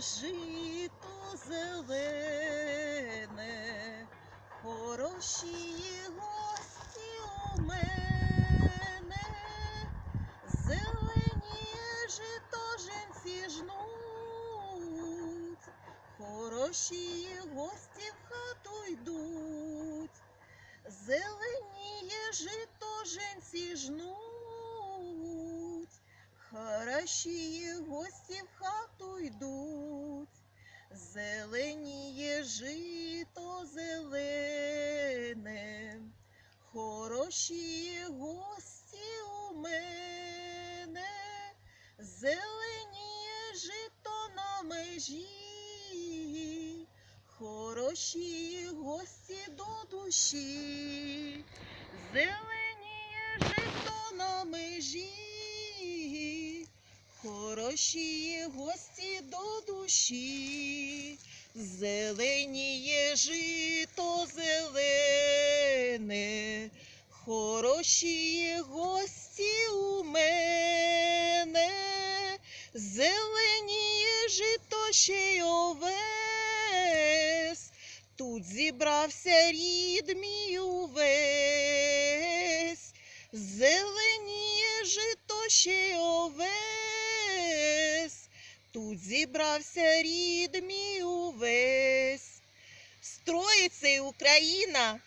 жито зелене, хороші гості у мене, зелені жито женці жнуть, хороші гості в хату йдуть, зеленіє жито женці жнуть. Хороші гості в хату йдуть, хороші гості у мене, зеленіє жито на межі, хороші гості до душі, зеленіє жито на межі. Хороші гості до душі, зеленіє жито хороші гості у мене, зеленіє жито ще й овес, тут зібрався рід мій увесь, зеленіє жито ще й овес, тут зібрався рід мій увесь. Строїться Україна,